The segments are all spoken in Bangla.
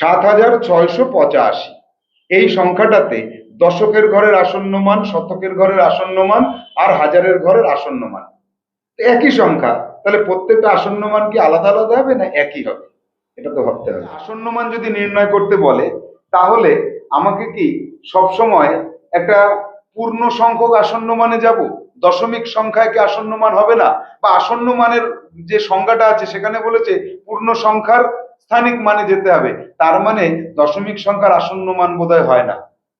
সাত হাজার ছয়শো পঁচাশি। এই সংখ্যাটাতে দশকের ঘরের আসন্ন মান শতকের ঘরের আসন্ন মান আর হাজারের ঘরের আসন্ন মান একই সংখ্যা, তাহলে প্রত্যেকটা আসন্ন মান কি আলাদা আলাদা হবে না একই হবে? এটা তো ভাবতে হবে। আসন্ন মান যদি নির্ণয় করতে বলে, তাহলে আমাকে কি সবসময় একটা পূর্ণ সংখ্যক আসন্ন মানে যাব? দশমিক সংখ্যায় কি আসন্ন মান হবে না? বা আসন্ন মানের যে সংখ্যাটা আছে, সেখানে বলেছে পূর্ণ সংখ্যার স্থানিক মানে যেতে হবে। তার মানে দশমিক সংখ্যার আসন্ন মান বোধহয় হয় না।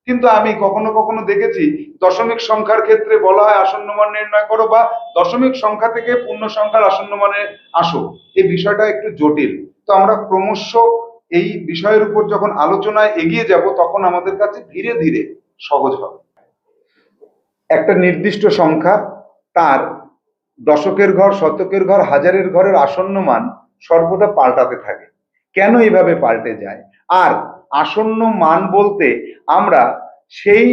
কিন্তু আমি কখনো কখনো দেখেছি, দশমিক সংখ্যার ক্ষেত্রে বলা হয় আসন্ন মান নির্ণয় করো বা দশমিক সংখ্যা থেকে পূর্ণ সংখ্যার আসন্ন মানে আসো। এই বিষয়টা একটু জটিল। তো আমরা ক্রমশ এই বিষয়ের উপর যখন আলোচনায় এগিয়ে যাব, তখন আমাদের কাছে ধীরে ধীরে সহজ হবে। একটা নির্দিষ্ট সংখ্যা, তার দশকের ঘর, শতকের ঘর, হাজারের ঘরের আসন্ন মান সর্বদা পাল্টাতে থাকে। কেন এইভাবে পাল্টে যায়? আর আসন্ন মান বলতে আমরা সেই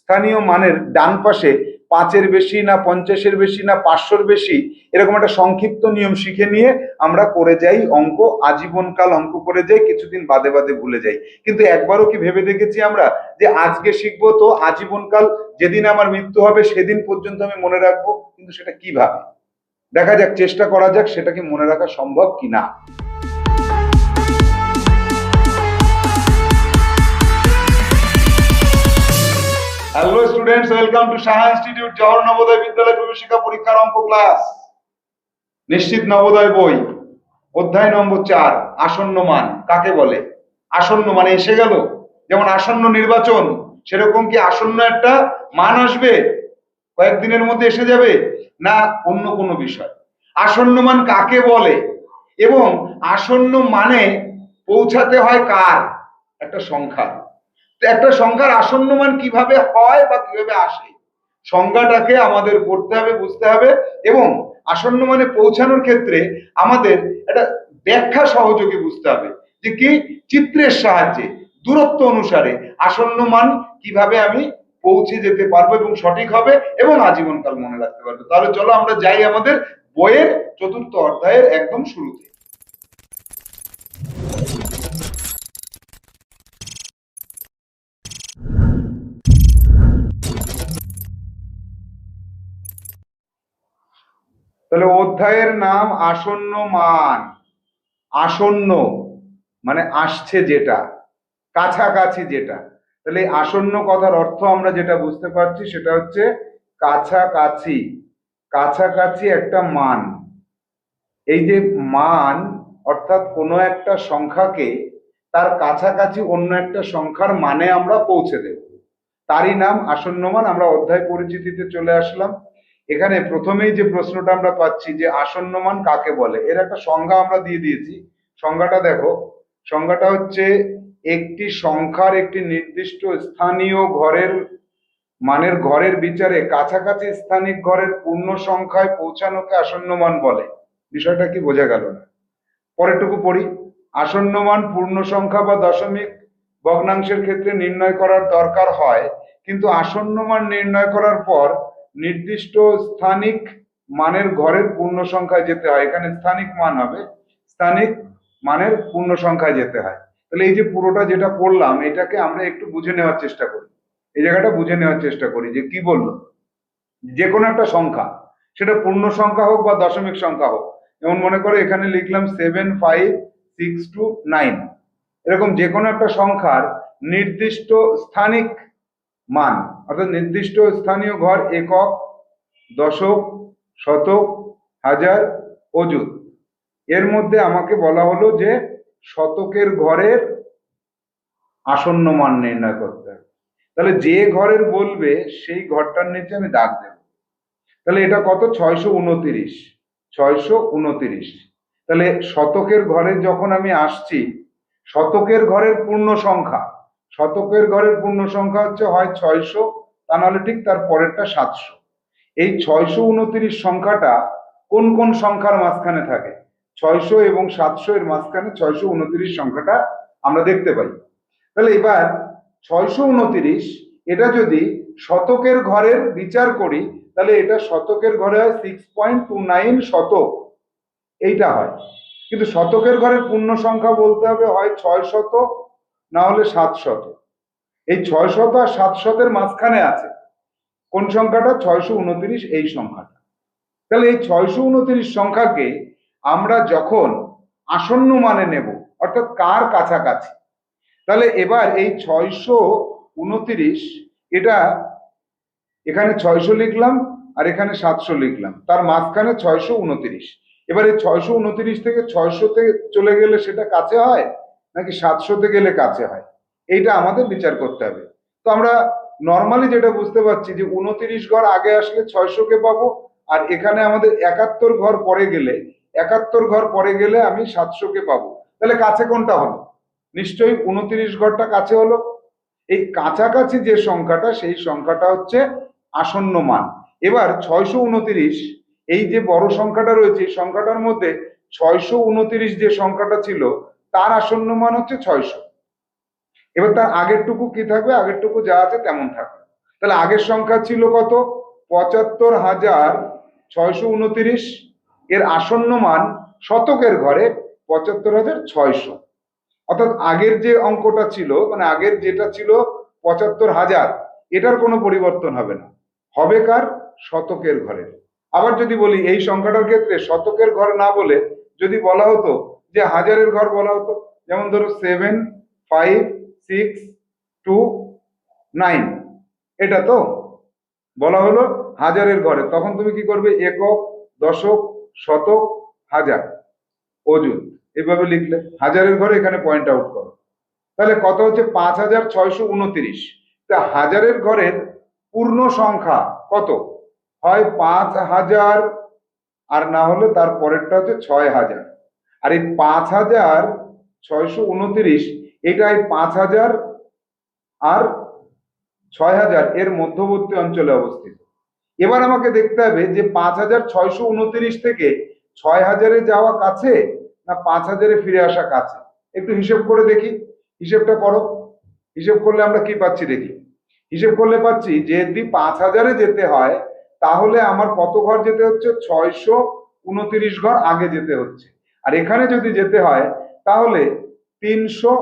স্থানীয় মানের ডান পাশে পাঁচের বেশি না পঞ্চাশের বেশি না পাঁচশোর বেশি এরকম একটা সংক্ষিপ্ত নিয়ম শিখে নিয়ে আমরা করে যাই অঙ্ক, আজীবনকাল অঙ্ক করে যাই, কিছুদিন বাদে বাদে ভুলে যাই। কিন্তু একবারও কি ভেবে দেখেছি আমরা যে আজকে শিখব তো আজীবনকাল যেদিন আমার মৃত্যু হবে সেদিন পর্যন্ত আমি মনে রাখব? কিন্তু সেটা কীভাবে? দেখা যাক, চেষ্টা করা যাক সেটা কি মনে রাখা সম্ভব কি না hello students welcome to Saha institute Jawahar Navodaya Vidyalaya প্রবেশিকা পরীক্ষার অঙ্ক ক্লাস নিশ্চিত নবোদয় বই অধ্যায় নম্বর চার আসন্ন মান কাকে বলে আসন্ন মানে এসে গেল? যেমন আসন্ন নির্বাচন, সেরকম কি আসন্ন একটা মান আসবে? কয়েকদিনের মধ্যে এসে যাবে? না, অন্য কোনো বিষয়। আসন্ন মান কাকে বলে? এবং আসন্ন মানে পৌঁছাতে হয় কার? একটা সংখ্যা। একটা সংখ্যার আসন্ন মান কীভাবে হয় বা কীভাবে আসে? সংজ্ঞাটাকে আমাদের পড়তে হবে, বুঝতে হবে এবং আসন্ন মানে পৌঁছানোর ক্ষেত্রে আমাদের একটা ব্যাখ্যা সহযোগী বুঝতে হবে যে কি? চিত্রের সাহায্যে, দূরত্ব অনুসারে আসন্ন মান কীভাবে আমি পৌঁছে যেতে পারব এবং সঠিক হবে এবং আজীবনকাল মনে রাখতে পারব। তাহলে চলো আমরা যাই আমাদের বইয়ের চতুর্থ অধ্যায়ের একদম শুরুতে। তাহলে অধ্যায়ের নাম আসন্ন মান। আসন্ন মানে আসছে যেটা, কাছাকাছি যেটা। তাহলে এই আসন্ন কথার অর্থ আমরা যেটা বুঝতে পারছি সেটা হচ্ছে কাছাকাছি। কাছাকাছি একটা মান। এই যে মান, অর্থাৎ কোনো একটা সংখ্যাকে, তার কাছাকাছি অন্য একটা সংখ্যার মানে আমরা পৌঁছে দেব। তারই নাম আসন্ন মান, আমরা অধ্যায় পরিচিতিতে চলে আসলাম। এখানে প্রথমেই যে প্রশ্নটা আমরা পাচ্ছি যে আসন্ন মান কাকে বলে, এর একটা সংজ্ঞা আমরা দিয়ে দিয়েছি। সংজ্ঞাটা দেখো, সংজ্ঞাটা হচ্ছে একটি সংখ্যার একটি নির্দিষ্ট স্থানীয় ঘরের মানের ঘরের বিচারে কাছাকাছি স্থানিক ঘরের পূর্ণ সংখ্যায় পৌঁছানোকে আসন্ন মান বলে। বিষয়টা কি বোঝা গেল না? পরেরটুকু পড়ি। আসন্ন মান পূর্ণ সংখ্যা বা দশমিক ভগ্নাংশের ক্ষেত্রে নির্ণয় করার দরকার হয়, কিন্তু আসন্ন মান নির্ণয় করার পর নির্দিষ্ট স্থানিক মানের ঘরের পূর্ণ সংখ্যায় যেতে হয়। এখানে স্থানিক মান হবে। স্থানিক মানের পূর্ণ সংখ্যায় যেতে হয়। তাহলে এই যে পুরোটা যেটা পড়লাম এটাকে আমরা একটু বুঝে নেওয়ার চেষ্টা করি। এই জায়গাটা বুঝে নেওয়ার চেষ্টা করি যে কি বলল। যে কোনো একটা সংখ্যা, সেটা পূর্ণ সংখ্যা হোক বা দশমিক সংখ্যা হোক। যেমন মনে করো এখানে লিখলাম seven five six two nine. এরকম যে কোনো একটা সংখ্যার নির্দিষ্ট স্থানিক মান। অর্থাৎ নির্দিষ্ট স্থানীয় ঘর, একক, দশক, শতক, হাজার, অযুত। এর মধ্যে আমাকে বলা হলো যে শতকের ঘরের আসন্ন মান নির্ণয় করতে হবে। তাহলে যে ঘরের বলবে, সেই ঘরটার নিচে আমি দাগ দেব। তাহলে এটা কত? ছয়শো উনতিরিশ। ছয়শো উনতিরিশ। তাহলে শতকের ঘরে যখন আমি আসছি, শতকের ঘরের পূর্ণ সংখ্যা শতকের ঘরের পূর্ণ সংখ্যা হচ্ছে হয় ছয়শো, তা নাহলে ঠিক তার পরেরটা সাতশো। এই ছয়শো উনতিরিশ সংখ্যাটা কোন কোন সংখ্যার মাঝখানে থাকে? ছয়শো এবং সাতশো এর মাঝখানে ছয়শো উনতিরিশ সংখ্যাটা আমরা দেখতে পাই। তাহলে এবার ছয়শো উনতিরিশ, এটা যদি শতকের ঘরের বিচার করি, তাহলে এটা শতকের ঘরে হয় সিক্স পয়েন্ট টু নাইন শতক। এইটা হয়। কিন্তু শতকের ঘরের পূর্ণ সংখ্যা বলতে হবে হয় ছয় শত না হলে সাত শত। এই ছয় শত আর সাত শতের মাঝখানে আছে। কোন সংখ্যাটা? ছয়শো উনত্রিশ এই সংখ্যাটা। তাহলে এই ছয়শো উনত্রিশ সংখ্যাকে আমরা যখন আসন্ন মানে নেব, অর্থাৎ কার কাছাকাছি, তাহলে এবার এই ছয়শো উনত্রিশ, এটা এখানে ছয়শো লিখলাম আর এখানে সাতশো লিখলাম। তার মাঝখানে ছয়শো উনত্রিশ। এবার এই ছয়শো উনত্রিশ থেকে ছয়শোতে চলে গেলে সেটা কাছে হয়? নাকি সাতশোতে গেলে কাছে হয়? এইটা আমাদের বিচার করতে হবে। তো আমরা নর্মালি যেটা বুঝতে পারছি যে উনত্রিশ ঘর আগে আসলে ছয়শোকে পাবো, আর এখানে আমাদের একাত্তর ঘর পরে গেলে, একাত্তর ঘর পরে গেলে আমি সাতশোকে পাবো। তাহলে কাছে কোনটা হলো? নিশ্চয়ই উনত্রিশ ঘরটা কাছে হলো। এই কাছাকাছি যে সংখ্যাটা, সেই সংখ্যাটা হচ্ছে আসন্ন মান। এবার ছয়শো উনত্রিশ, এই যে বড় সংখ্যাটা রয়েছে, এই সংখ্যাটার মধ্যে ছয়শো উনত্রিশ যে সংখ্যাটা ছিল তার আসন্ন মান হচ্ছে ছয়শো। এবার তার আগেরটুকু কি থাকবে? আগেরটুকু যা আছে তেমন থাকবে। তাহলে আগের সংখ্যা ছিল কত? পঁচাত্তর হাজার ছয়শো উনত্রিশ। এর আসন্ন মান শতকের ঘরে পঁচাত্তর হাজার ছয়শো। অর্থাৎ আগের যে অঙ্কটা ছিল মানে আগের যেটা ছিল পঁচাত্তর হাজার, এটার কোনো পরিবর্তন হবে না। হবে কার? শতকের ঘরের আবার যদি বলি, এই সংখ্যাটার ক্ষেত্রে শতকের ঘর না বলে যদি বলা হতো যে হাজারের ঘর বলা হতো, যেমন ধরো seven five six two nine এটা তো বলা হলো হাজারের ঘরে। তখন তুমি কি করবে? একক, দশক, শতক, হাজার, অজুন এভাবে লিখলে। হাজারের ঘরে এখানে পয়েন্ট আউট করো। তাহলে কত হচ্ছে? পাঁচ হাজার ছয়শো উনত্রিশ। তা হাজারের ঘরের পূর্ণ সংখ্যা কত? হয় পাঁচ হাজার, আর না হলে তার পরেরটা হচ্ছে ছয় হাজার। আর এই পাঁচ হাজার ছয়শো উনত্রিশ এটা এই পাঁচ হাজার আর ছয় হাজার এর মধ্যবর্তী অঞ্চলে অবস্থিত। এবার আমাকে দেখতে হবে যে পাঁচ হাজার ছয়শো উনত্রিশ থেকে ছয় হাজারে যাওয়া কাছে না পাঁচ হাজারে ফিরে আসা কাছে? একটু হিসেব করে দেখি। হিসেবটা করো। হিসেব করলে আমরা কি পাচ্ছি দেখি। হিসেব করলে পাচ্ছি যে যদি পাঁচ হাজারে যেতে হয়, তাহলে আমার কত ঘর যেতে হচ্ছে? ছয়শো উনত্রিশ ঘর আগে যেতে হচ্ছে। আর এখানে যদি যেতে হয়, তাহলে তিনশো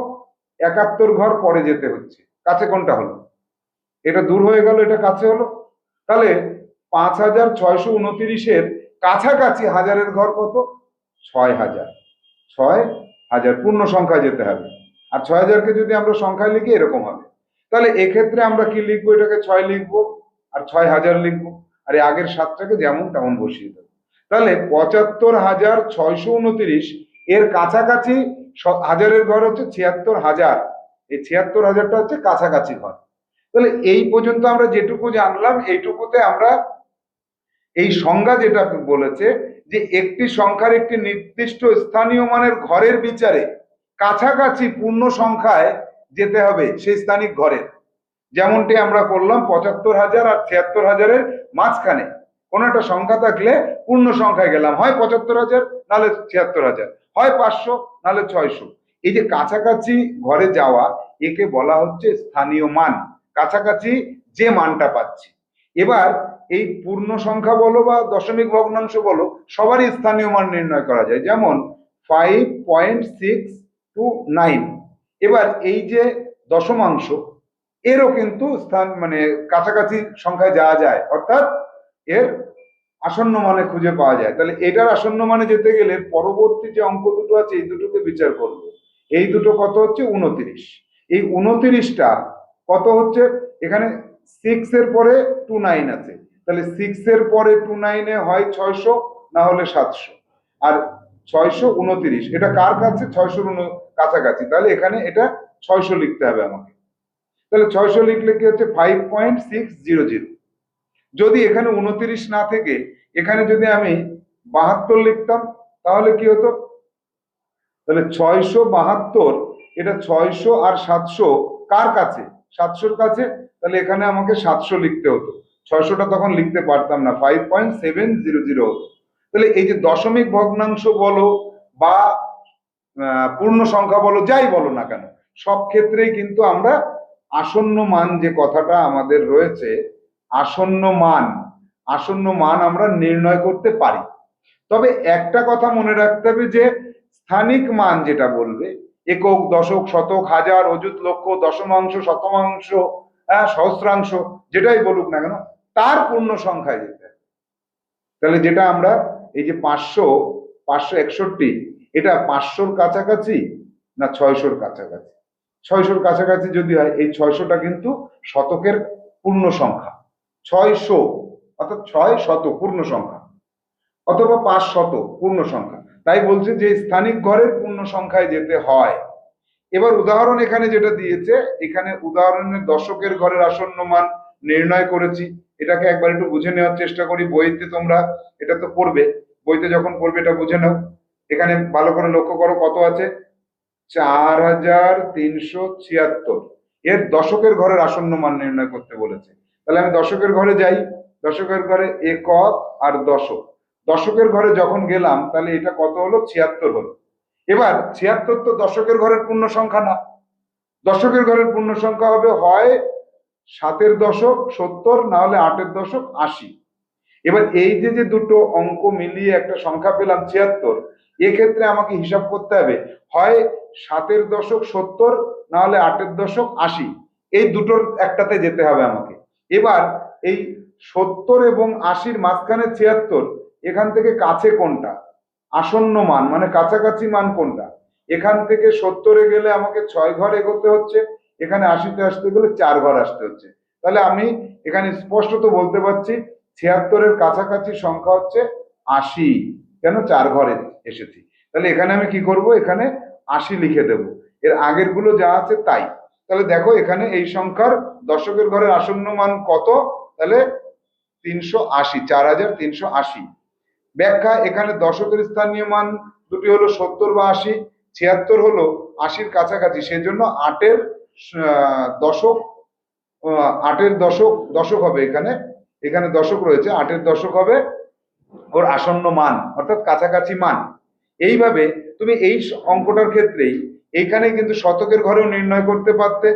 একাত্তর ঘর পরে যেতে হচ্ছে। কাছে কোনটা হলো? এটা দূর হয়ে গেল, এটা কাছে হলো। তাহলে পাঁচ হাজার ছয়শো উনত্রিশের কাছাকাছি হাজারের ঘর কত? ছয় হাজার। ছয় হাজার। পূর্ণ সংখ্যায় যেতে হবে। আর ছয় হাজারকে যদি আমরা সংখ্যায় লিখি, এরকম হবে। তাহলে এক্ষেত্রে আমরা কি লিখব? এটাকে ছয় লিখব, আর ছয় হাজার লিখব। আর আগের সাতটাকে যেমন তেমন বসিয়ে দেবো। তাহলে পঁচাত্তর হাজার ছয়শো উনত্রিশ, এর কাছাকাছি হাজারের ঘর হচ্ছে ছিয়াত্তর হাজার। এই ছিয়াত্তর হাজারটা হচ্ছে কাছাকাছি ঘর। তাহলে এই পর্যন্ত আমরা যেটুকু জানলাম, এইটুকুতে আমরা এই সংজ্ঞা যেটা বলেছে যে একটি সংখ্যার একটি নির্দিষ্ট স্থানীয় মানের ঘরের বিচারে কাছাকাছি পূর্ণ সংখ্যায় যেতে হবে সেই স্থানিক ঘরের। যেমনটি আমরা করলাম পঁচাত্তর হাজার আর ছিয়াত্তর হাজারের মাঝখানে। কোনো একটা সংখ্যা থাকলে পূর্ণ সংখ্যায় গেলাম। হয় পঁচাত্তর হাজার, নাহলে ছিয়াত্তর হাজার। হয় পাঁচশো, নাহলে ছয়শো। এই যে কাছাকাছি ঘরে যাওয়া, একে বলা হচ্ছে স্থানীয় মান। কাছাকাছি যে মানটা পাচ্ছি। এবার এই পূর্ণ সংখ্যা বলো বা দশমিক ভগ্নাংশ বলো, সবারই স্থানীয় মান নির্ণয় করা যায়। যেমন five point six two nine এবার এই যে দশমাংশ, এরও কিন্তু স্থান মানে কাছাকাছি সংখ্যায় যাওয়া যায়। অর্থাৎ এর আসন্ন মানে খুঁজে পাওয়া যায়। তাহলে এটার আসন্ন মানে যেতে গেলে পরবর্তী যে অঙ্ক দুটো আছে, এই দুটোকে বিচার করব। এই দুটো কত হচ্ছে? উনত্রিশ। এই উনত্রিশটা কত হচ্ছে? এখানে সিক্স এর পরে টু নাইন আছে। তাহলে সিক্স এর পরে টু নাইনে হয় ছয়শো, না হলে সাতশো। আর ছয়শো উনত্রিশ, এটা কার কাছে? ছয়শোর কাছাকাছি। তাহলে এখানে এটা ছয়শো লিখতে হবে আমাকে। তাহলে ছয়শো লিখলে কি হচ্ছে? Five point six zero zero যদি এখানে উনত্রিশ না থেকে এখানে যদি আমি বাহাত্তর লিখতাম, তাহলে কি হতো? তাহলে ছয়শো বাহাত্তর, এটা ছয়শো আর সাতশো কার কাছে? সাতশোর কাছে? তাহলে এখানে আমাকে সাতশো লিখতে হতো। ছয়শোটা তখন লিখতে পারতাম না five point seven zero zero হতো। তাহলে এই যে দশমিক ভগ্নাংশ বলো বা পূর্ণ সংখ্যা বলো, যাই বলো না কেন, সব ক্ষেত্রেই কিন্তু আমরা আসন্ন মান যে কথাটা আমাদের রয়েছে আসন্ন মান আসন্ন মান আমরা নির্ণয় করতে পারি। তবে একটা কথা মনে রাখতে হবে যে, স্থানিক মান যেটা বলবে, একক, দশক, শতক, হাজার, অযুত, লক্ষ, দশমাংশ, শতমাংশ হ্যাঁ সহস্রাংশ, যেটাই বলুক না কেন, তার পূর্ণ সংখ্যায় যেতে। তাহলে যেটা আমরা, এই যে পাঁচশো পাঁচশো একষট্টি, এটা পাঁচশোর কাছাকাছি না ছয়শোর কাছাকাছি? ছয়শোর কাছাকাছি যদি হয়, এই ছয়শোটা কিন্তু শতকের পূর্ণ সংখ্যা। ছয়শো, অর্থাৎ ছয় শত পূর্ণ সংখ্যা, অথবা পাঁচ শত পূর্ণ সংখ্যা। তাই বলছে যে স্থানিক ঘরের পূর্ণ সংখ্যায় যেতে হয়। এবার উদাহরণ এখানে যেটা দিয়েছে, এখানে উদাহরণে দশকের ঘরের আসন্ন মান নির্ণয় করেছি। এটাকে একবার একটু বুঝে নেওয়ার চেষ্টা করি, বইতে তোমরা, এটা তো পড়বে। বইতে যখন পড়বে এটা বুঝে নাও। এখানে ভালো করে লক্ষ্য করো কত আছে? চার হাজার তিনশো ছিয়াত্তর। এর দশকের ঘরের আসন্ন মান নির্ণয় করতে বলেছে। তাহলে আমি দশকের ঘরে যাই। দশকের ঘরে একক আর দশক। দশকের ঘরে যখন গেলাম, তাহলে এটা কত হলো? ছিয়াত্তর হলো। এবার ছিয়াত্তর তো দশকের ঘরের পূর্ণ সংখ্যা না। দশকের ঘরের পূর্ণ সংখ্যা হবে হয় সাতের দশক, সত্তর, না হলে আটের দশক, আশি। এবার এই যে যে দুটো অঙ্ক মিলিয়ে একটা সংখ্যা পেলাম ছিয়াত্তর, এক্ষেত্রে আমাকে হিসাব করতে হবে, হয় সাতের দশক, সত্তর, না হলে আটের দশক, আশি। এই দুটোর একটাতে যেতে হবে আমাকে। এবার এই সত্তর এবং আশির মাঝখানে ছিয়াত্তর, এখান থেকে কাছে কোনটা? আসন্ন মান মানে কাছাকাছি মান কোনটা? এখান থেকে সত্তরে গেলে আমাকে ছয় ঘর এগোতে হচ্ছে, এখানে আশিতে আসতে গেলে চার ঘর আসতে হচ্ছে। তাহলে আমি এখানে স্পষ্টত বলতে পারছি, ছিয়াত্তরের কাছাকাছি সংখ্যা হচ্ছে আশি, কেন চার ঘরে এসেছি? তাহলে এখানে আমি কি করব? এখানে আশি লিখে দেব। এর আগেরগুলো যা আছে তাই। তাহলে দেখো এখানে এই সংখ্যার দশকের ঘরের আসন্ন মান কত? তাহলে তিনশো আশি, চার হাজার তিনশো আশি। ব্যাখ্যা, এখানে দশকের স্থানীয় মান দুটি হলো সত্তর বা আশি, ছিয়াত্তর হলো আশির কাছাকাছি। সেজন্য আটের দশক আটের দশক দশক হবে এখানে। এখানে দশক রয়েছে, আটের দশক হবে ওর আসন্ন মান, অর্থাৎ কাছাকাছি মান। এইভাবে তুমি এই অঙ্কটার ক্ষেত্রেই এইখানে কিন্তু শতকের ঘরেও নির্ণয় করতে পারতে।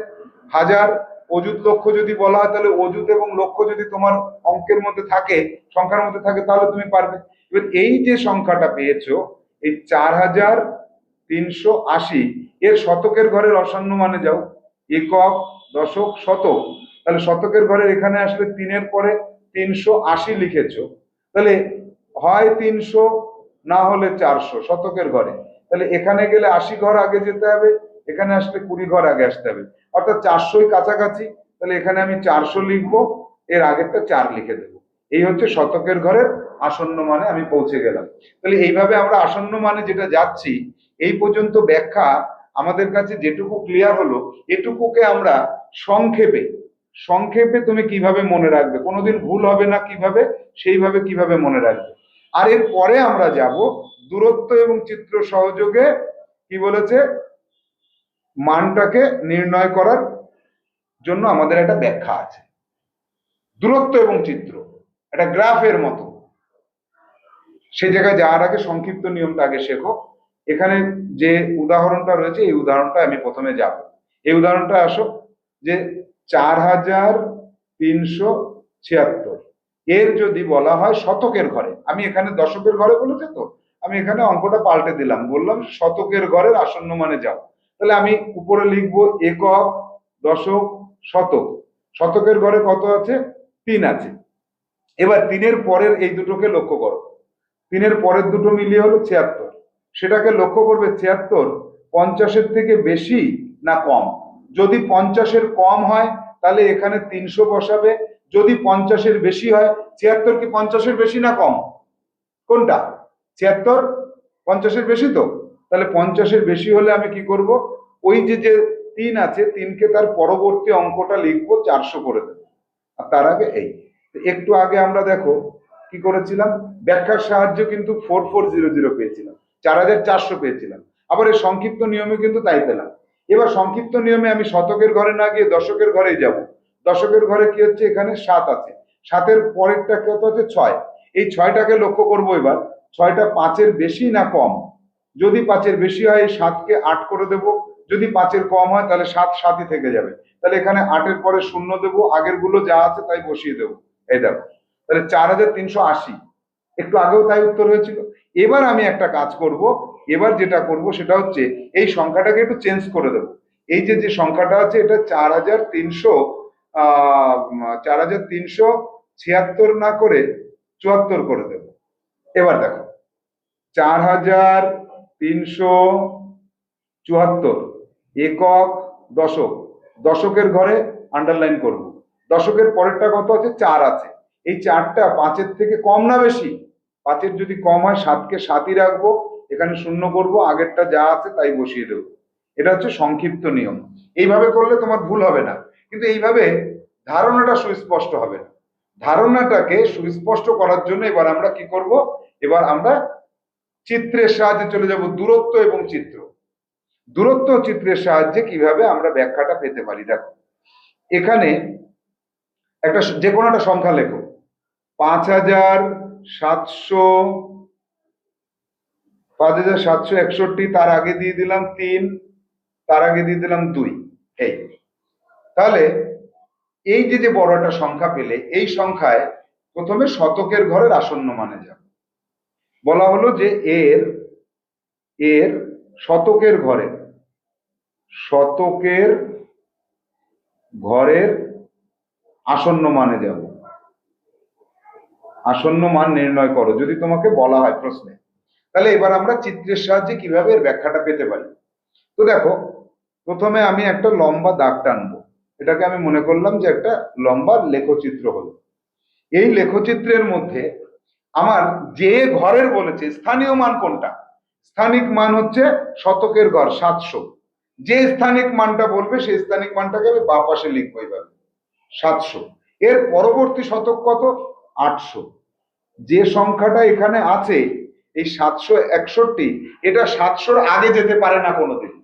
হাজার অযুত লক্ষ্য যদি বলা হয়, তাহলে অযুত এবং লক্ষ্য যদি তোমার অঙ্কের মধ্যে থাকে, সংখ্যার মধ্যে থাকে, তাহলে তুমি পারবে। এবার এই যে সংখ্যাটা পেয়েছ, এই চার হাজার তিনশো আশি, এর শতকের ঘরের অসান্য মানে যাও, একক, দশক, শতক। তাহলে শতকের ঘরের এখানে আসলে তিনের পরে তিনশো আশি লিখেছো। তাহলে হয় তিনশো, না হলে চারশো, শতকের ঘরে। তাহলে এখানে গেলে আশি ঘর আগে যেতে হবে, এখানে আসলে কুড়ি ঘর আগে আসতে হবে। অর্থাৎ চারশোই কাছাকাছি, তাহলে এখানে আমি চারশো লিখব, এর আগেরটা চার লিখে দেবো। এই হচ্ছে শতকের ঘরের আসন্ন মানে আমি পৌঁছে গেলাম। তাহলে এইভাবে আমরা আসন্ন মানে যেটা যাচ্ছি, এই পর্যন্ত ব্যাখ্যা আমাদের কাছে যেটুকু ক্লিয়ার হলো, এটুকুকে আমরা সংক্ষেপে সংক্ষেপে তুমি কীভাবে মনে রাখবে? কোনোদিন ভুল হবে না কীভাবে? সেইভাবে কীভাবে মনে রাখবে? আর এর পরে আমরা যাব দূরত্ব এবং চিত্র সহযোগে কি বলেছে? মানটাকে নির্ণয় করার জন্য আমাদের একটা ব্যাখ্যা আছে। দূরত্ব এবং চিত্র, একটা গ্রাফের মতো। সে জায়গায় যাওয়ার আগে সংক্ষিপ্ত নিয়মটা আগে শেখো। এখানে যে উদাহরণটা রয়েছে, এই উদাহরণটা আমি প্রথমে যাব। এই উদাহরণটা আসো যে চার হাজার তিনশো ছিয়াত্তর। এর যদি বলা হয় শতকের ঘরে, আমি এখানে দশকের ঘরে বলেছে তো, আমি এখানে অঙ্কটা পাল্টে দিলাম, বললাম শতকের ঘরের আসন্ন মানে যাও। তাহলে আমি উপরে লিখব একক, দশক, শতক। শতকের ঘরে কত আছে? তিন আছে। এবার তিনের পরের এই দুটোকে লক্ষ্য করো। তিনের পরের দুটো মিলিয়ে হলো ছিয়াত্তর। সেটাকে লক্ষ্য করবে ছিয়াত্তর পঞ্চাশের থেকে বেশি না কম? যদি পঞ্চাশের কম হয়, তাহলে এখানে তিনশো বসাবে যদি পঞ্চাশের বেশি হয়, ছিয়াত্তর কি পঞ্চাশের বেশি না কম? কোনটা? ছিয়াত্তর? পঞ্চাশের বেশি তো? তাহলে পঞ্চাশের বেশি হলে আমি কি করব? ওই যে যে তিন আছে, তিনকে তার পরবর্তী অঙ্কটা লিখব, চারশো করে দেবো। আর তার আগে এই। একটু আগে আমরা দেখো, কি করেছিলাম? ব্যাখ্যার সাহায্যে কিন্তু ফোর ফোর জিরো জিরো পেয়েছিলাম। চার হাজার চারশো পেয়েছিলাম। আবার এই সংক্ষিপ্ত নিয়মে কিন্তু তাই পেলাম। এবার সংক্ষিপ্ত নিয়মে আমি শতকের ঘরে না গিয়ে দশকের ঘরেই যাব। দশকের ঘরে কি হচ্ছে? এখানে সাত আছে। সাতের পরেরটা কত হচ্ছে ছয়। এই ছয়টাকে লক্ষ্য করব এবার। ছয়টা পাঁচের বেশি না কম? যদি পাঁচের বেশি হয়, এই সাতকে আট করে দেব। যদি পাঁচের কম হয়, তাহলে সাত সাতই থেকে যাবে। তাহলে এখানে আটের পরে শূন্য দেবো। আগেরগুলো যা আছে, তাই বসিয়ে দেবো। এই দেখো। তাহলে চার হাজার তিনশো আশি। একটু আগেও তাই উত্তর হয়েছিল। এবার আমি একটা কাজ করব। এবার যেটা করব, সেটা হচ্ছে, এই সংখ্যাটাকে একটু চেঞ্জ করে দেবো। এই যে যে সংখ্যাটা আছে, এটা চার হাজার তিনশো চার হাজার তিনশো ছিয়াত্তর না করে চুয়াত্তর করে দেব। এবার দেখো, চার হাজার তিনশো চুয়াত্তর একক দশক। দশকের ঘরে আন্ডারলাইন করব। দশকের পরেরটা কত আছে? চার আছে। এই চারটা পাঁচের থেকে কম না বেশি? পাঁচের যদি কম হয়, সাতকে সাতই রাখব। এখানে শূন্য করব, আগেরটা যা আছে তাই বসিয়ে দেবো। এটা হচ্ছে সংক্ষিপ্ত নিয়ম। এইভাবে করলে তোমার ভুল হবে না। কিন্তু এইভাবে ধারণাটা সুস্পষ্ট হবে না। ধারণাটাকে সুস্পষ্ট করার জন্য এবার আমরা কি করব? এবার আমরা চিত্রের সাহায্যে চলে যাব দূরত্ব এবং চিত্র। দূরত্ব চিত্রের সাহায্যে কীভাবে আমরা ব্যাখ্যাটা পেতে পারি? দেখো, এখানে একটা যে কোনো একটা সংখ্যা লেখো। পাঁচ হাজার সাতশো পাঁচ হাজার সাতশো একষট্টি, তার আগে দিয়ে দিলাম তিন, তার আগে দিয়ে দিলাম দুই। এই। তাহলে এই যে যে বড় একটা সংখ্যা পেলে, এই সংখ্যায় প্রথমে শতকের ঘরের আসন্ন মানে যাবে। বলা হলো যে এর এর শতকের ঘরে, শতকের ঘরের আসন্ন মানে যাব। আসন্ন মান নির্ণয় করো, যদি তোমাকে বলা হয় প্রশ্নে। তাহলে এবার আমরা চিত্রের সাহায্যে কীভাবে এর ব্যাখ্যাটা পেতে পারি? তো দেখো, প্রথমে আমি একটা লম্বা দাগ টানবো। এটাকে আমি মনে করলাম যে একটা লম্বা লেখচিত্র হলো। এই লেখচিত্রের মধ্যে আমার যে ঘরের বলেছে, স্থানীয় মান কোনটা? স্থানিক মান হচ্ছে শতকের ঘর, সাতশো। যে স্থানিক মানটা বলবে, সেই স্থানিক মানটাকে আমি বা পাশে লিখব এইভাবে সাতশো। এর পরবর্তী শতক কত? আটশো। যে সংখ্যাটা এখানে আছে, এই সাতশো একষট্টি, এটা সাতশোর আগে যেতে পারে না কোনোদিন।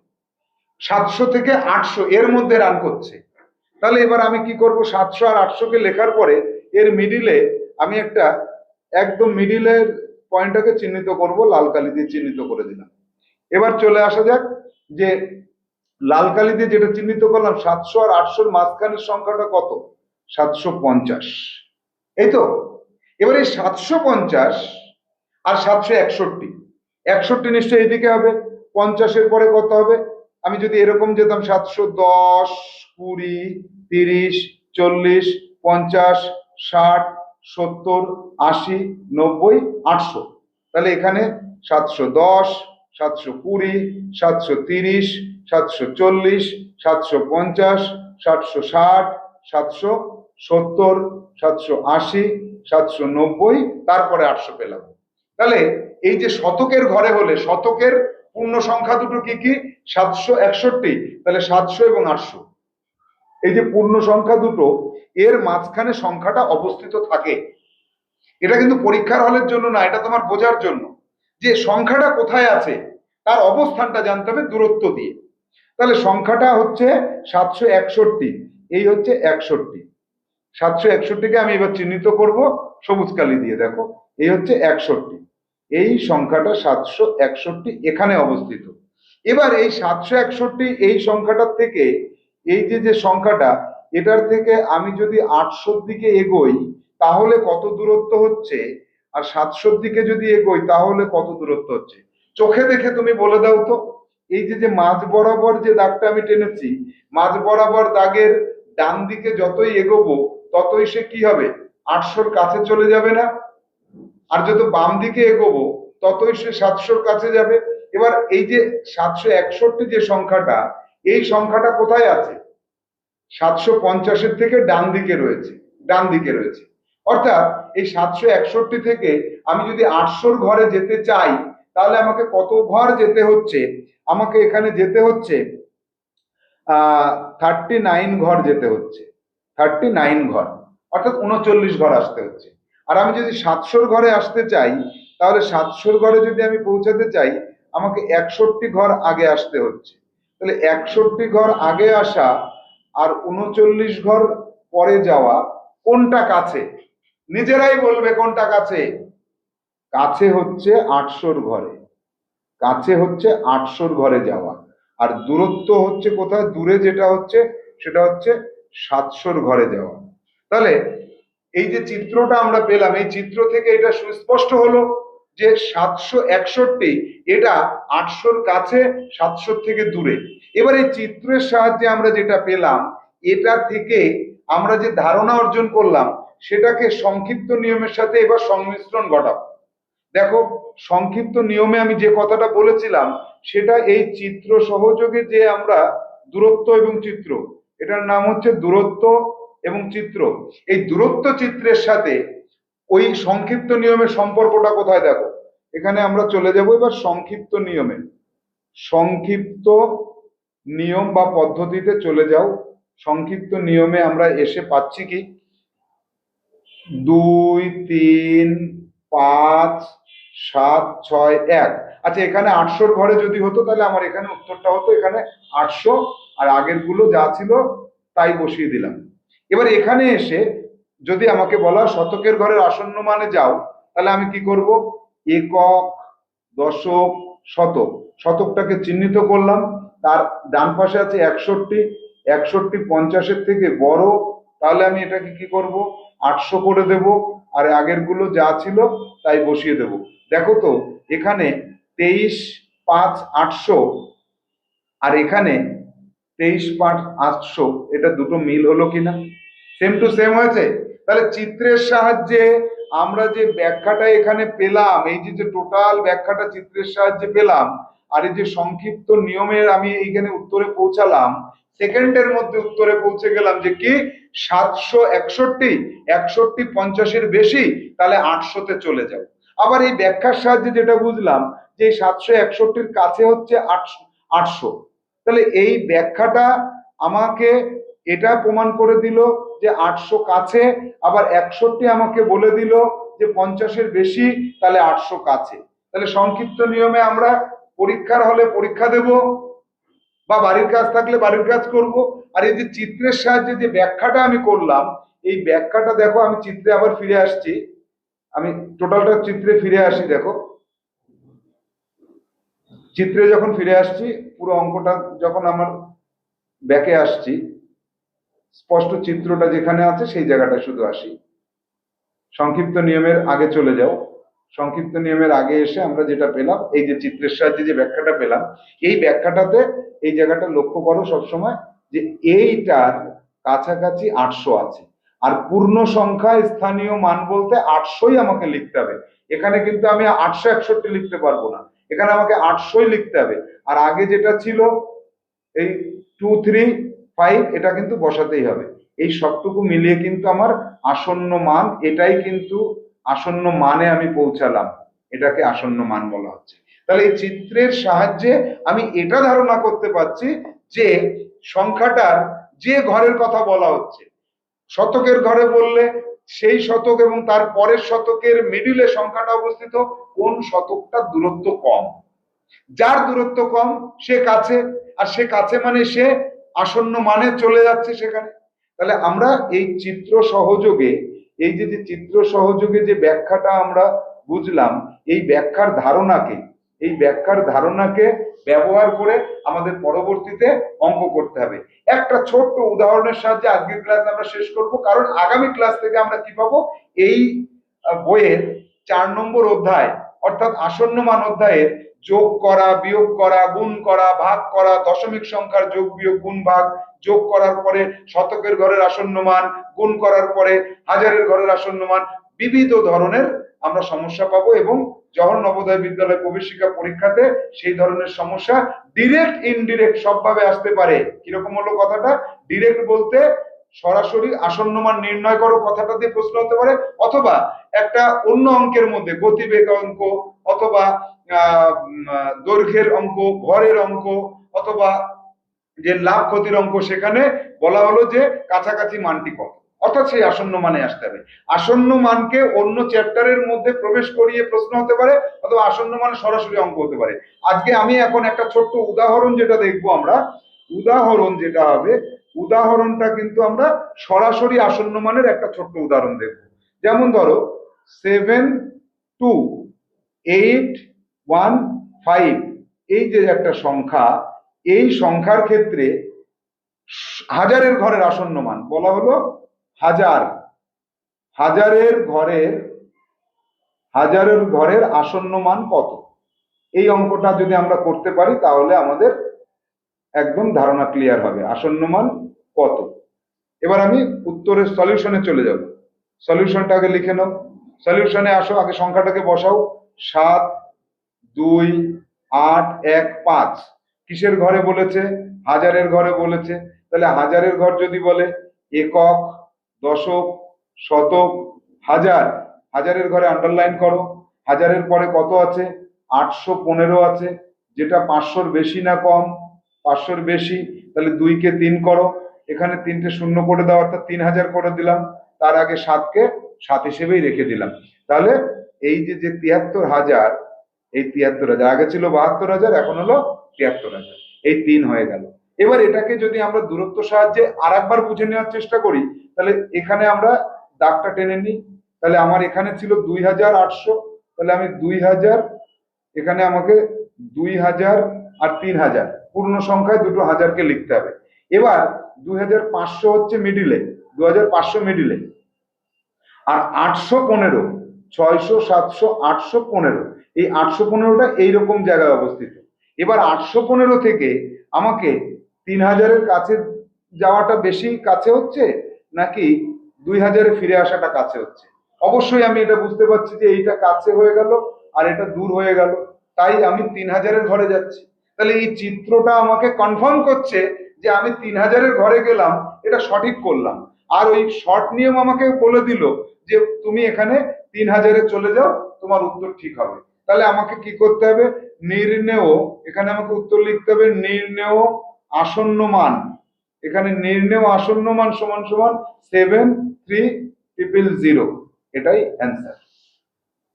সাতশো থেকে আটশো এর মধ্যে রান করছে। তাহলে এবার আমি কি করব? সাতশো আর আটশোকে লেখার পরে এর মিডিলে আমি একটা একদম মিডিলের পয়েন্টটাকে চিহ্নিত করব, লাল কালি দিয়ে চিহ্নিত করে দিলাম। এবার চলে আসা যাক যে লাল কালি দিয়ে যেটা চিহ্নিত করলাম, সাতশো আর আটশোর মাঝখানের সংখ্যাটা কত? সাতশো পঞ্চাশ। এই তো? এবার এই সাতশো পঞ্চাশ আর সাতশো একষট্টি। একষট্টি নিশ্চয়ই এদিকে হবে, পঞ্চাশের পরে কত হবে? আমি যদি এরকম যেতাম সাতশো দশ, কুড়ি, তিরিশ, চল্লিশ, পঞ্চাশ, ষাট, সত্তর, আশি, নব্বই, আটশো। তাহলে এখানে সাতশো দশ, সাতশো কুড়ি, সাতশো তিরিশ, সাতশো চল্লিশ, সাতশো পঞ্চাশ, সাতশো ষাট, সাতশো সত্তর, সাতশো আশি, সাতশো নব্বই, তারপরে আটশো পেলাম। তাহলে এই যে শতকের ঘরে হলে, শতকের পূর্ণ সংখ্যা দুটো কি কি? সাতশো একষট্টি, তাহলে সাতশো এবং আটশো। এই যে পূর্ণ সংখ্যা দুটো, এর মাঝখানে সংখ্যাটা অবস্থিত থাকে। এটা কিন্তু পরীক্ষার হলের জন্য না, এটা তোমার বোঝার জন্য। যে সংখ্যাটা কোথায় আছে, তার অবস্থানটা জানতে হবে দূরত্ব দিয়ে। তাহলে সংখ্যাটা হচ্ছে সাতশো একষট্টি, এই হচ্ছে একষট্টি। সাতশো একষট্টিকে আমি এবার চিহ্নিত করব, সবুজ কালি দিয়ে দেখো, এই হচ্ছে একষট্টি। এই সংখ্যাটা সাতশো একষট্টি এখানে অবস্থিত। এবার এই সাতশো একষট্টি এই সংখ্যাটার থেকে এই যে যে সংখ্যাটা, এটার থেকে আমি যদি আটশোর দিকে এগোই, তাহলে কত দূরত্ব হচ্ছে? আর সাতশোর দিকে যদি এগোই, তাহলে কত দূরত্ব হচ্ছে? চোখে দেখে তুমি বলে দাও তো। এই যে যে মাঝ বরাবর যে দাগটা আমি টেনেছি, মাঝ বরাবর দাগের ডান দিকে যতই এগোবো, ততই সে কি হবে? আটশোর কাছে চলে যাবে না? আর যত বাম দিকে এগোবো, ততই সে সাতশোর কাছে যাবে। এবার এই যে সাতশো একষট্টি যে সংখ্যাটা, এই সংখ্যাটা কোথায় আছে? সাতশো পঞ্চাশের থেকে ডান দিকে রয়েছে ডান দিকে রয়েছে। অর্থাৎ এই সাতশো একষট্টি থেকে আমি যদি আটশোর ঘরে যেতে চাই, তাহলে আমাকে কত ঘর যেতে হচ্ছে? আমাকে এখানে যেতে হচ্ছে থার্টি নাইন ঘর যেতে হচ্ছে। থার্টি নাইন ঘর, অর্থাৎ উনচল্লিশ ঘর আসতে হচ্ছে। আর আমি যদি সাতশোর ঘরে আসতে চাই, তাহলে সাতশোর ঘরে যদি আমি পৌঁছাতে চাই, আমাকে একষট্টি ঘর আগে আসতে হচ্ছে। তাহলে একষট্টি ঘর আগে আসা আর উনচল্লিশ ঘর পরে যাওয়া কোনটা কাছে? নিজেরাই বলবে কোনটা কাছে? কাছে হচ্ছে আটশোর ঘরে। কাছে হচ্ছে আটশোর ঘরে যাওয়া। আর দূরত্ব হচ্ছে কোথায়? দূরে যেটা হচ্ছে, সেটা হচ্ছে সাতশোর ঘরে যাওয়া। তাহলে এই যে চিত্রটা আমরা পেলাম, এই চিত্র থেকে এটা সুস্পষ্ট হলো যে সাতশো একষট্টি, এটা আটশোর কাছে, সাতশোর থেকে দূরে। এবার এই চিত্রের সাহায্যে আমরা যেটা পেলাম, এটা থেকে আমরা যে ধারণা অর্জন করলাম, সেটাকে সংক্ষিপ্ত নিয়মের সাথে এবার সংমিশ্রণ ঘটাবো দেখো, সংক্ষিপ্ত নিয়মে আমি যে কথাটা বলেছিলাম, সেটা এই চিত্র সহযোগে যে আমরা দূরত্ব এবং চিত্র, এটার নাম হচ্ছে দূরত্ব এবং চিত্র। এই দূরত্ব চিত্রের সাথে ওই সংক্ষিপ্ত নিয়মের সম্পর্কটা কোথায় দেখো? এখানে আমরা চলে যাব এবার সংক্ষিপ্ত নিয়মে। সংক্ষিপ্ত নিয়ম বা পদ্ধতিতে চলে যাও। সংক্ষিপ্ত নিয়মে আমরা এসে পাচ্ছি কি? দুই, তিন, পাঁচ, সাত, ছয়, এক। আচ্ছা এখানে আটশোর ঘরে যদি হতো তাহলে আমার এখানে উত্তরটা হতো, এখানে আটশো। আর আগেরগুলো যা ছিল তাই বসিয়ে দিলাম। এবার এখানে এসে যদি আমাকে বলা শতকের ঘরের আসন্ন মানে যাও তাহলে আমি কি করব? একক, দশক, শতক। শতকটাকে চিহ্নিত করলাম। তার ডান পাশে আছে একষট্টি। একষট্টি পঞ্চাশের থেকে বড়। তাহলে আমি এটাকে কি করব? আটশো করে দেব। আর আগেরগুলো যা ছিল, তাই বসিয়ে দেব। দেখো তো, এখানে তেইশ পাঁচ আটশো আর এখানে তেইশ পাঁচ আটশো। এটা দুটো মিল হলো কিনা? সেম টু সেম হয়েছে? তাহলে চিত্রের সাহায্যে আমরা যে ব্যাখ্যাটা এখানে পেলাম, এই যে যে টোটাল ব্যাখ্যাটা চিত্রের সাহায্যে পেলাম, আর এই যে সংক্ষিপ্ত নিয়মের আমি এইখানে উত্তরে পৌঁছালাম সেকেন্ডের মধ্যে উত্তরে পৌঁছে গেলাম যে কি? সাতশো একষট্টি একষট্টি পঞ্চাশের বেশি, তাহলে আটশোতে চলে যাও। আবার এই ব্যাখ্যার সাহায্যে যেটা বুঝলাম, যে সাতশো একষট্টির কাছে হচ্ছে আটশো আটশো। তাহলে এই ব্যাখ্যাটা আমাকে এটা প্রমাণ করে দিল যে আটশো কাছে, আবার একষট্টি আমাকে বলে দিল যে পঞ্চাশের বেশি, তাহলে আটশো কাছে। তাহলে সংক্ষিপ্ত নিয়মে আমরা পরীক্ষার হলে পরীক্ষা দেব, বা বাড়ির কাজ থাকলে বাড়ির কাজ করব। আর এই যে চিত্রের সাহায্যে যে ব্যাখ্যাটা আমি করলাম, এই ব্যাখ্যাটা দেখো, আমি চিত্রে আবার ফিরে আসছি। আমি টোটালটা চিত্রে ফিরে আসি, দেখো। চিত্রে যখন ফিরে আসছি, পুরো অঙ্কটা যখন আমার ব্যাকে আসছি স্পষ্ট চিত্রটা যেখানে আছে, সেই জায়গাটা শুধু আসি। সংক্ষিপ্ত নিয়মের আগে চলে যাও। সংক্ষিপ্ত নিয়মের আগে এসে আমরা যেটা পেলাম, এই যে চিত্রের সাহায্যে যে ব্যাখ্যাটা পেলাম, এই ব্যাখ্যাটাতে এই জায়গাটা লক্ষ্য করো সবসময় যে এইটার কাছাকাছি আটশো আছে। আর পূর্ণ সংখ্যা স্থানীয় মান বলতে আটশোই আমাকে লিখতে হবে। এখানে কিন্তু আমি আটশো একষট্টি লিখতে পারব না। এখানে আমাকে আটশোই লিখতে হবে। আর আগে যেটা ছিল, এই টু থ্রি ফাইভ এটা কিন্তু বসাতেই হবে। এই সবটুকু মিলিয়ে কিন্তু আমার আসন্ন মান, এটাই কিন্তু আসন্ন মানে আমি পৌঁছালাম। এটাকে আসন্ন মান বলা হচ্ছে। তাহলে এই চিত্রের সাহায্যে আমি এটা ধারণা করতে পারছি যে সংখ্যাটার যে ঘরের কথা বলা হচ্ছে। শতকের ঘরে বললে সেই শতক এবং তার পরের শতকের মিডিলে সংখ্যাটা অবস্থিত, কোন শতকটার দূরত্ব কম? যার দূরত্ব কম, সে কাছে, আর সে কাছে মানে সে আসন্ন মানে চলে যাচ্ছে সেখানে। তাহলে আমরা এই চিত্র সহযোগে, এই যে যে চিত্র সহযোগে যে ব্যাখ্যাটা আমরা বুঝলাম, এই ব্যাখ্যার ধারণাকে, এই ব্যাখ্যার ধারণাকে ব্যবহার করে আমাদের পরবর্তীতে অঙ্ক করতে হবে। একটা ছোট্ট উদাহরণের সাহায্যে আজকের ক্লাস আমরা শেষ করব, কারণ আগামী ক্লাস থেকে আমরা কি পাবো? এই বইয়ের চার নম্বর অধ্যায়, অর্থাৎ আসন্ন মান অধ্যায়ের যোগ করা, বিয়োগ করা, গুণ করা, ভাগ করা, দশমিক সংখ্যার যোগ, বিয়োগ, গুণ, ভাগ। যোগ করার পরে শতকের ঘরের আসন্ন মান, গুণ করার পরে হাজারের ঘরের আসন্ন মান। বিবিধ ধরনের আমরা সমস্যা পাবো এবং জহর নবোদয় বিদ্যালয় প্রবেশিকা পরীক্ষাতে সেই ধরনের সমস্যা ডিরেক্ট ইনডিরেক্ট সবভাবে আসতে পারে। কীরকম হলো কথাটা? ডিরেক্ট বলতে সরাসরি আসন্ন মান নির্ণয় করো কথাটা দিয়ে প্রশ্ন হতে পারে, অথবা একটা অন্য অঙ্কের মধ্যে গতিবেগ অঙ্ক, অথবা দৈর্ঘ্যের অঙ্ক, ভরের অঙ্ক, অথবা যে লাভ ক্ষতির অঙ্ক সেখানে বলা হলো যে কাছাকাছি মানটি কত। অর্থাৎ সেই আসন্ন মানে আসতে হবে। আসন্ন মানকে অন্য চ্যাপ্টারের মধ্যে প্রবেশ করিয়ে প্রশ্ন হতে পারে, অথবা আসন্ন মানে সরাসরি অঙ্ক হতে পারে। আজকে আমি এখন একটা ছোট্ট উদাহরণ যেটা দেখব আমরা। উদাহরণ যেটা হবে, উদাহরণটা কিন্তু আমরা সরাসরি আসন্ন মানের একটা ছোট্ট উদাহরণ দেখব। যেমন ধরো seven two eight one, five, এই যে একটা সংখ্যা, এই সংখ্যার ক্ষেত্রে হাজারের ঘরের আসন্ন মান, বলা হলো হাজার। হাজারের ঘরের হাজারের ঘরের আসন্ন মান কত? এই অঙ্কটা যদি আমরা করতে পারি, তাহলে আমাদের একদম ধারণা ক্লিয়ার হবে, আসন্ন মান কত? এবার আমি উত্তরের সলিউশনে চলে যাব। সলিউশনটা আগে লিখে নাও। সলিউশনে আসো, আগে সংখ্যাটাকে বসাও। সাত দুই, আট, এক, পাঁচ। কিসের ঘরে বলেছে? হাজারের ঘরে বলেছে। তাহলে হাজারের ঘর যদি বলে, একক, দশক, শতক, হাজার, হাজারের ঘরে আন্ডারলাইন করো। হাজারের পরে কত আছে? আটশো পনেরো আছে। যেটা পাঁচশোর বেশি না কম, পাঁচশোর বেশি, তাহলে দুইকে তিন করো। এখানে তিনটে শূন্য করে দেওয়া অর্থাৎ তিন হাজার করে দিলাম। তার আগে সাতকে সাত হিসেবেই রেখে দিলাম। তাহলে এই যে যে তিয়াত্তর হাজার এই তিয়াত্তর হাজার। আগে ছিল বাহাত্তর হাজার, এখন হলো তিয়াত্তর হাজার। এই তিন হয়ে গেল। এবার এটাকে যদি আমরা দূরত্ব সাহায্যে আর একবার বুঝে নেওয়ার চেষ্টা করি, তাহলে এখানে আমরা দাগটা টেনে নিই। তাহলে আমার এখানে ছিল দুই হাজার আটশো, তাহলে আমি দুই হাজার, এখানে আমাকে দুই হাজার আর তিন হাজার। পূর্ণ সংখ্যায় দুটো হাজারকে লিখতে হবে। এবার দুই হাজার পাঁচশো হচ্ছে মিডিলে দু হাজার পাঁচশো মিডিলে আর আটশো পনেরো, ছয়শো, সাতশো, আটশো পনেরো এই আটশো পনেরোটা এইরকম জায়গায় অবস্থিত। এবার আটশো পনেরো থেকে আমাকে তিন হাজারের কাছে যাওয়াটা বেশি কাছে হচ্ছে, নাকি দুই হাজারে ফিরে আসাটা কাছে হচ্ছে? অবশ্যই আমি এটা বুঝতে পারছি যে এইটা কাছে হয়ে গেল আর এটা দূর হয়ে গেল। তাই আমি তিন হাজারের ঘরে যাচ্ছি। তাহলে এই চিত্রটা আমাকে কনফার্ম করছে যে আমি তিন হাজারের ঘরে গেলাম, এটা সঠিক করলাম। আর ওই শর্ট নিয়ম আমাকে বলে দিল যে তুমি এখানে তিন হাজারে চলে যাও, তোমার উত্তর ঠিক হবে। তাহলে আমাকে কি করতে হবে? নির্ণেয়। এখানে আমাকে উত্তর লিখতে হবে, নির্ণেয় আসন্ন মান। এখানে নির্ণেয় আসন্ন মান সমান সমান সেভেন থ্রি ট্রিপল জিরো এটাই অ্যান্সার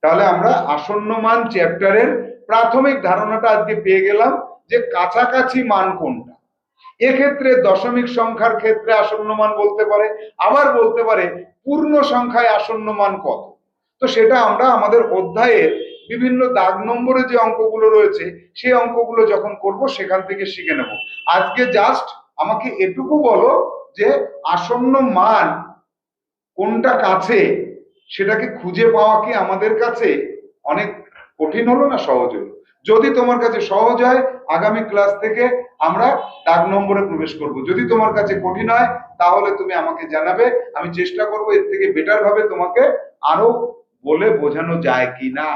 তাহলে আমরা আসন্ন মান চ্যাপ্টারের প্রাথমিক ধারণাটা আজকে পেয়ে গেলাম যে কাছাকাছি মান কোনটা। এক্ষেত্রে দশমিক সংখ্যার ক্ষেত্রে আসন্ন মান বলতে পারে, আবার বলতে পারে পূর্ণ সংখ্যায় আসন্ন মান কত। তো সেটা আমরা আমাদের অধ্যায়ের বিভিন্ন দাগ নম্বরে যে অঙ্কগুলো রয়েছে, সেই অঙ্কগুলো যখন করব, সেখান থেকে শিখে নেব। আজকে জাস্ট আমাকে এটুকু বলো যে আসন্ন মান কোনটা কাছে, সেটাকে খুঁজে পাওয়া কি আমাদের কাছে অনেক কঠিন হলো না সহজ হলো? যদি তোমার কাছে সহজ হয়, আগামী ক্লাস থেকে আমরা দাগ নম্বরে প্রবেশ করব। যদি তোমার কাছে কঠিন হয়, তাহলে তুমি আমাকে জানাবে। আমি চেষ্টা করব এর থেকে বেটার ভাবে তোমাকে আরও বলে বোঝানো যায় কি না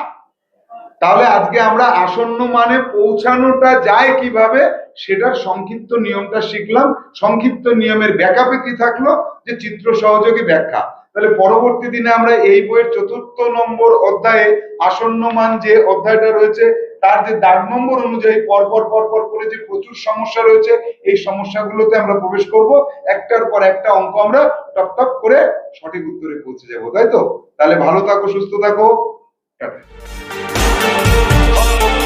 তাহলে আজকে আমরা আসন্ন মানে পৌঁছানোটা যায় কীভাবে? সেটার সংক্ষিপ্ত নিয়মটা শিখলাম। সংক্ষিপ্ত নিয়মের ব্যাকআপে কি থাকল? যে চিত্র সহযোগী ব্যাখ্যা। তাহলে পরবর্তী দিনে আমরা এই বইয়ের চতুর্থ নম্বর অধ্যায়ে আসন্ন মান যে অধ্যায়টা রয়েছে, তার যে দাগ নম্বর অনুযায়ী পরপর পরপর করে যে প্রচুর সমস্যা রয়েছে, এই সমস্যাগুলোতে আমরা প্রবেশ করব। একটার পর একটা অঙ্ক আমরা টপ টপ করে সঠিক উত্তরে পৌঁছে যাব, তাই তো? তাহলে ভালো থাকো, সুস্থ থাকো। টাটা। Oh,